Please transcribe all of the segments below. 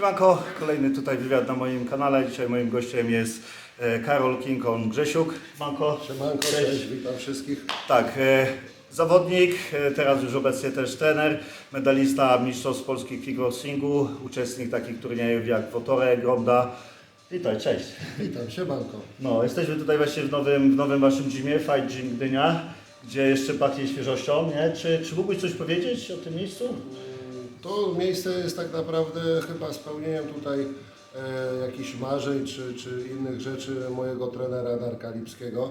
Siemanko, kolejny tutaj wywiad na moim kanale. Dzisiaj moim gościem jest e, Karol Kinkon Grzesiuk. Manko. Siemanko, cześć, witam wszystkich. Tak, e, zawodnik, e, teraz już obecnie też trener, medalista Mistrzostw Polski w kickboxingu, uczestnik takich turniejów jak Wotore, Gronda. Witaj, cześć. Witam, siemanko. No, jesteśmy tutaj właśnie w nowym, w nowym waszym gymie, Fight Gym Gdynia, gdzie jeszcze pachnie świeżością, nie? Czy, czy mógłbyś coś powiedzieć o tym miejscu? To miejsce jest tak naprawdę chyba spełnieniem tutaj e, jakichś marzeń czy, czy innych rzeczy mojego trenera Darka Lipskiego.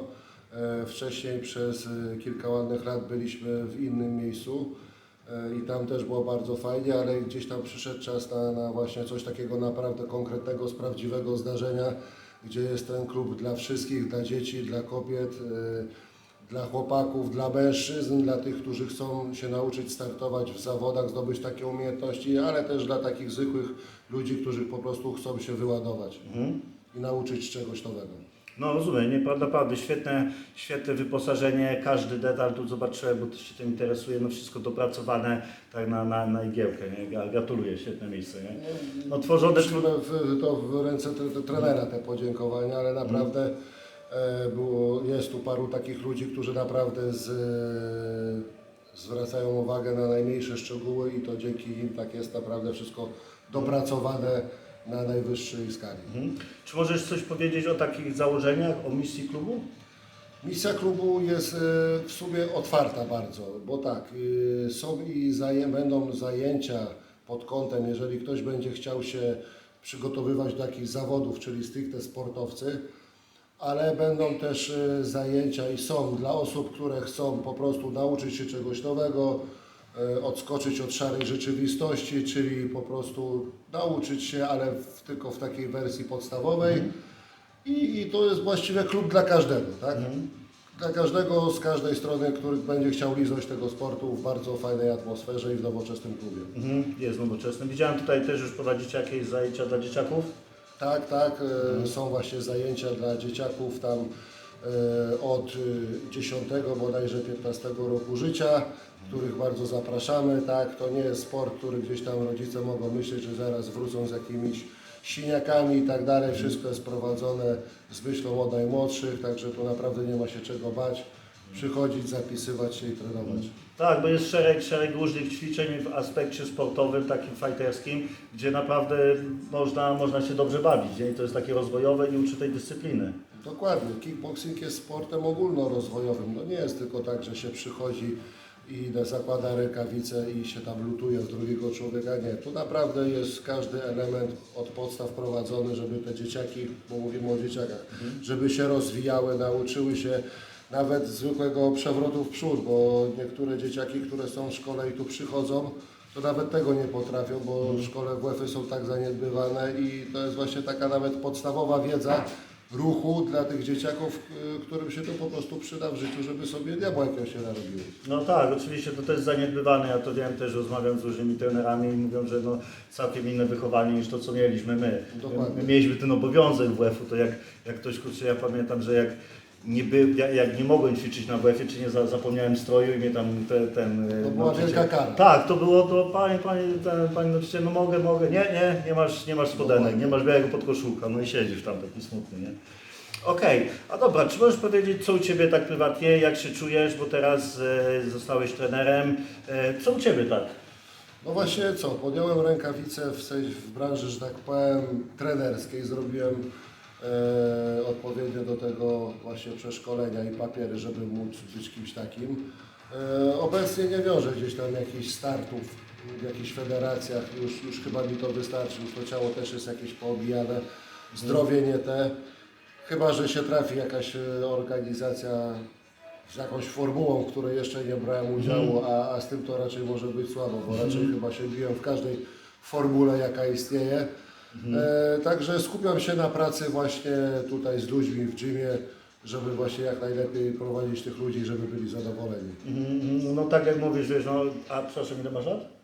E, wcześniej przez e, kilka ładnych lat byliśmy w innym miejscu e, i tam też było bardzo fajnie, ale gdzieś tam przyszedł czas na, na właśnie coś takiego naprawdę konkretnego, z prawdziwego zdarzenia, gdzie jest ten klub dla wszystkich, dla dzieci, dla kobiet. e, dla chłopaków, dla mężczyzn, dla tych, którzy chcą się nauczyć startować w zawodach, zdobyć takie umiejętności, ale też dla takich zwykłych ludzi, którzy po prostu chcą się wyładować i nauczyć czegoś nowego. No rozumiem, nie, naprawdę świetne, świetne wyposażenie, każdy detal tu zobaczyłem, bo też się tym interesuje, no wszystko dopracowane tak na, na, na igiełkę, nie? Gra- Gratuluję, świetne miejsce, nie? No tworzone, w, to w ręce tre- tre- trenera te podziękowania, ale naprawdę e, było, jest tu paru takich ludzi, którzy naprawdę z, e, zwracają uwagę na najmniejsze szczegóły i to dzięki im tak jest naprawdę wszystko dopracowane na najwyższej skali. Mhm. Czy możesz coś powiedzieć o takich założeniach, o misji klubu? Misja klubu jest e, w sumie otwarta bardzo, bo tak, e, są i zaję, będą zajęcia pod kątem, jeżeli ktoś będzie chciał się przygotowywać do jakichś zawodów, czyli stricte sportowcy, ale będą też e, zajęcia i są dla osób, które chcą po prostu nauczyć się czegoś nowego, e, odskoczyć od szarej rzeczywistości, czyli po prostu nauczyć się, ale w, tylko w takiej wersji podstawowej. I, I to jest właściwie klub dla każdego, tak? Dla każdego z każdej strony, który będzie chciał liznąć tego sportu w bardzo fajnej atmosferze i w nowoczesnym klubie. Mhm. Jest nowoczesny. Widziałem tutaj też już prowadzicie jakieś zajęcia dla dzieciaków. Tak, tak, e, są właśnie zajęcia dla dzieciaków tam e, od e, 10 bodajże 15 roku życia, których bardzo zapraszamy, tak, to nie jest sport, który gdzieś tam rodzice mogą myśleć, że zaraz wrócą z jakimiś siniakami i tak dalej, wszystko jest prowadzone z myślą o najmłodszych, także tu naprawdę nie ma się czego bać, przychodzić, zapisywać się i trenować. Tak, bo jest szereg, szereg różnych ćwiczeń w aspekcie sportowym, takim fighterskim, gdzie naprawdę można, można się dobrze bawić. Nie? I to jest takie rozwojowe i uczy tej dyscypliny. Dokładnie. Kickboxing jest sportem ogólnorozwojowym. No nie jest tylko tak, że się przychodzi i zakłada rękawice i się tam lutuje w drugiego człowieka. Nie. Tu naprawdę jest każdy element od podstaw prowadzony, żeby te dzieciaki, bo mówimy o dzieciakach, żeby się rozwijały, nauczyły się nawet zwykłego przewrotu w przód, bo niektóre dzieciaki, które są w szkole i tu przychodzą, to nawet tego nie potrafią, bo w szkole WF-y są tak zaniedbywane i to jest właśnie taka nawet podstawowa wiedza ruchu dla tych dzieciaków, y, którym się to po prostu przyda w życiu, żeby sobie diabła jakiegoś się narobiły. No tak, oczywiście to też zaniedbywane. Ja to wiem też, rozmawiam z różnymi trenerami i mówią, że no, całkiem inne wychowanie niż to, co mieliśmy my. Dokładnie. My mieliśmy ten obowiązek WF-u, to jak, jak ktoś, kurczę, ja pamiętam, że jak nie, by, jak, jak nie mogłem ćwiczyć na WF-ie, czy nie za, zapomniałem stroju i mnie tam te, ten... e, To była nauczyciel- wielka kara. Tak, to było to, panie, panie, ten, panie nauczyciel, no mogę, mogę. Nie, nie, nie masz, nie masz spodenek, Dokładnie. nie masz białego podkoszulka, no i siedzisz tam taki smutny, nie? Okej, a dobra, czy możesz powiedzieć, co u Ciebie tak prywatnie, jak się czujesz, bo teraz e, zostałeś trenerem, e, co u Ciebie tak? No właśnie co, podjąłem rękawice w, sensie- w branży, że tak powiem, trenerskiej, zrobiłem e, odpowiednio do tego właśnie przeszkolenia i papiery, żeby móc być kimś takim. E, obecnie nie wiążę gdzieś tam jakichś startów w jakichś federacjach, już, już chyba mi to wystarczy, już to ciało też jest jakieś poobijane, zdrowie nie te. Chyba, że się trafi jakaś e, organizacja z jakąś formułą, w której jeszcze nie brałem udziału, a, a z tym to raczej może być słabo, bo raczej chyba się biłem w każdej formule, jaka istnieje. E, także skupiam się na pracy właśnie tutaj z ludźmi w gymie, żeby właśnie jak najlepiej prowadzić tych ludzi, żeby byli zadowoleni. Mhm, No tak jak mówisz, wiesz, no, a przepraszam, ile masz lat?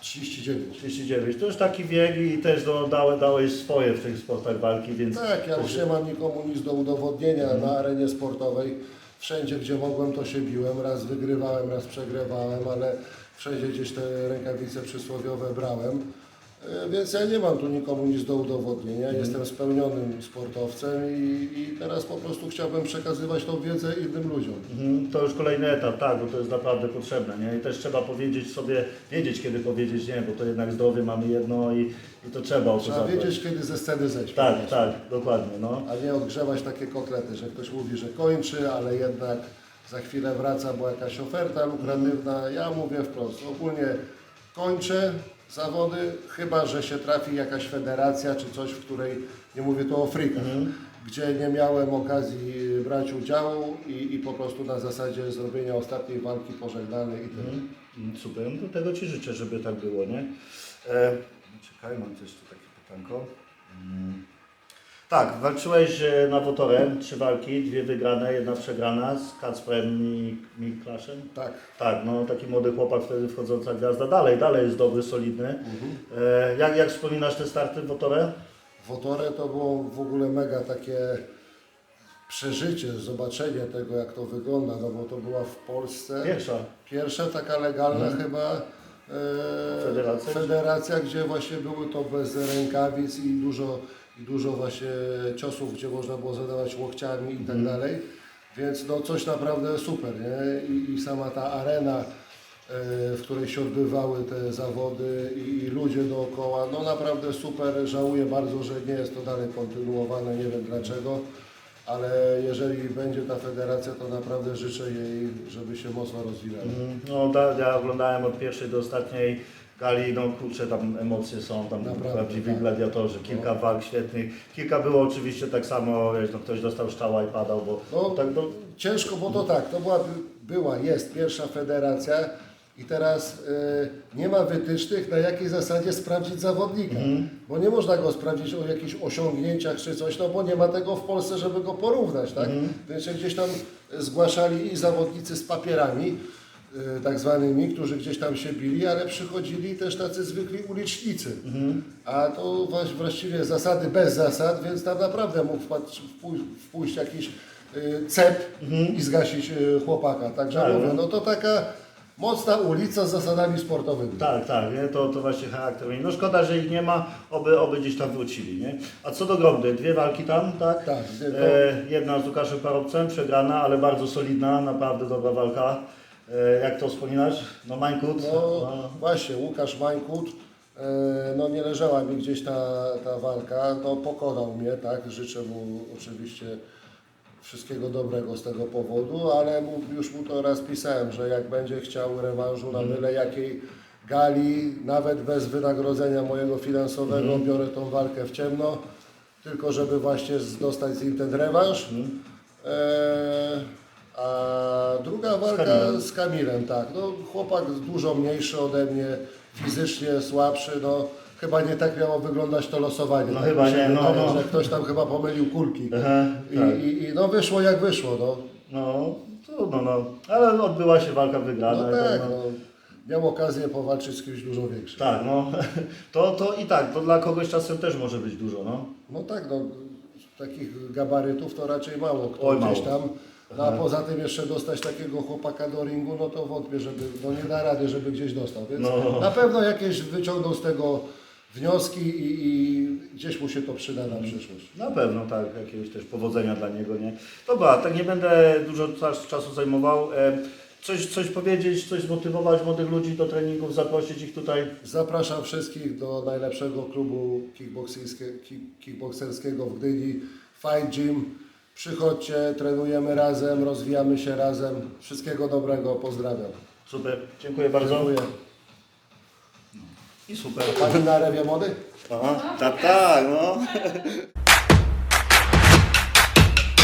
39. 39. To już taki wiek i też no, dałeś, dałeś swoje w tych sportach walki, więc... Tak, ja już nie mam nikomu nic do udowodnienia na arenie sportowej. Wszędzie, gdzie mogłem, to się biłem. Raz wygrywałem, raz przegrywałem, ale wszędzie gdzieś te rękawice przysłowiowe brałem. E, Więc ja nie mam tu nikomu nic do udowodnienia. Mhm. Jestem spełnionym sportowcem i, i teraz po prostu chciałbym przekazywać tą wiedzę innym ludziom. Mhm, To już kolejny etap, tak, bo to jest naprawdę potrzebne, nie? I też trzeba powiedzieć sobie, wiedzieć kiedy powiedzieć nie, bo to jednak zdrowie mamy jedno i, i to trzeba o to Trzeba zadbać. wiedzieć, kiedy ze sceny zejść. po Tak, prostu. tak, dokładnie, no. A nie odgrzewać takie kotlety, że ktoś mówi, że kończy, ale jednak za chwilę wraca, bo jakaś oferta lukratywna. Ja mówię wprost, ogólnie kończę zawody, chyba że się trafi jakaś federacja czy coś, w której, nie mówię tu o frikach, gdzie nie miałem okazji brać udziału i, i po prostu na zasadzie zrobienia ostatniej walki pożegnalnej i tyle. Mm, Super, no tego Ci życzę, żeby tak było, nie? E, czekaj, mam też tu takie pytanko. Mm. Tak, walczyłeś e, na Wotorę, trzy walki, dwie wygrane, jedna przegrana z Kacprem i Miklaszem. Tak. Tak, no taki młody chłopak, wtedy wchodząca gwiazda. Dalej, dalej jest dobry, solidny. E, jak, jak wspominasz te starty w? Wotorę to było w ogóle mega takie przeżycie, zobaczenie tego, jak to wygląda, no bo to była w Polsce. Pierwsza. Pierwsza taka legalna chyba e, Mhm. Federacja? federacja, gdzie właśnie były to bez rękawic i dużo, dużo właśnie ciosów, gdzie można było zadawać łokciami i tak Mhm. dalej. Więc no coś naprawdę super, nie? I, i sama ta arena, e, w której się odbywały te zawody i, i ludzie dookoła, no naprawdę super. Żałuję bardzo, że nie jest to dalej kontynuowane, nie wiem dlaczego. Ale jeżeli będzie ta federacja, to naprawdę życzę jej, żeby się mocno rozwijała. Mm, No, da, ja oglądałem od pierwszej do ostatniej gali, no kurczę, tam emocje są, tam Naprawdę, prawdziwi tak. gladiatorzy, kilka No. walk świetnych, kilka było oczywiście tak samo, wiesz, no, ktoś dostał szczała i padał, bo No, tak, no, Ciężko, bo to tak, to była, była jest pierwsza federacja i teraz y, nie ma wytycznych, na jakiej zasadzie sprawdzić zawodnika. Bo nie można go sprawdzić o jakichś osiągnięciach czy coś, no bo nie ma tego w Polsce, żeby go porównać, tak? Więc się gdzieś tam zgłaszali i zawodnicy z papierami, tak zwanymi, którzy gdzieś tam się bili, ale przychodzili też tacy zwykli ulicznicy. A to właściwie zasady bez zasad, więc tam naprawdę mógł wpójść jakiś y, cep i zgasić y, chłopaka. Także Tak, mówię, no. to taka mocna ulica z zasadami sportowymi. tak, tak, nie? To, to właśnie charakter. No szkoda, że ich nie ma, oby, oby gdzieś tam wrócili, nie? A co do Gromdy, dwie walki tam, tak? Tak, dwie- E, jedna z Łukaszem Parobcem, przegrana, ale bardzo solidna, naprawdę dobra walka. E, jak to wspominasz? No Mańkut? No właśnie, Łukasz Mańkut, e, no nie leżała mi gdzieś ta, ta walka, no pokonał mnie, tak, życzę mu oczywiście wszystkiego dobrego z tego powodu, ale mu, już mu to raz pisałem, że jak będzie chciał rewanżu na byle jakiej gali, nawet bez wynagrodzenia mojego finansowego, biorę tą walkę w ciemno, tylko żeby właśnie dostać z nim ten rewanż. E, a druga walka Kamilem. z Kamilem, tak. No, chłopak dużo mniejszy ode mnie, fizycznie słabszy, no chyba nie tak miało wyglądać to losowanie. No tak chyba nie, no, wydaje, no. że ktoś tam chyba pomylił kulki. Aha, I, tak. i, I no wyszło jak wyszło, no. No, trudno, no. Ale odbyła się walka wygrana. No i tak, no. no. Miał okazję powalczyć z kimś dużo większym. Tak, no. To, to i tak, to dla kogoś czasem też może być dużo, no. No tak, no takich gabarytów to raczej mało kto Oj, gdzieś mało. tam. No a poza tym jeszcze dostać takiego chłopaka do ringu, no to wątpię, żeby, no nie da rady, żeby gdzieś dostał. Więc No. na pewno jakieś wyciągnął z tego wnioski i, i gdzieś mu się to przyda na przyszłość. Na pewno, tak, jakiegoś też powodzenia dla niego, nie? Dobra, tak nie będę dużo czas, czasu zajmował. E, coś, coś powiedzieć, coś zmotywować młodych ludzi do treningów, zaprosić ich tutaj. Zapraszam wszystkich do najlepszego klubu kickboxerskie- kick- kickboxerskiego w Gdyni, Fight Gym. Przychodźcie, trenujemy razem, rozwijamy się razem. Wszystkiego dobrego, pozdrawiam. Super, dziękuję bardzo. Dziękuję. I super. Pani na rewie mody? Aha, tak, tak, no.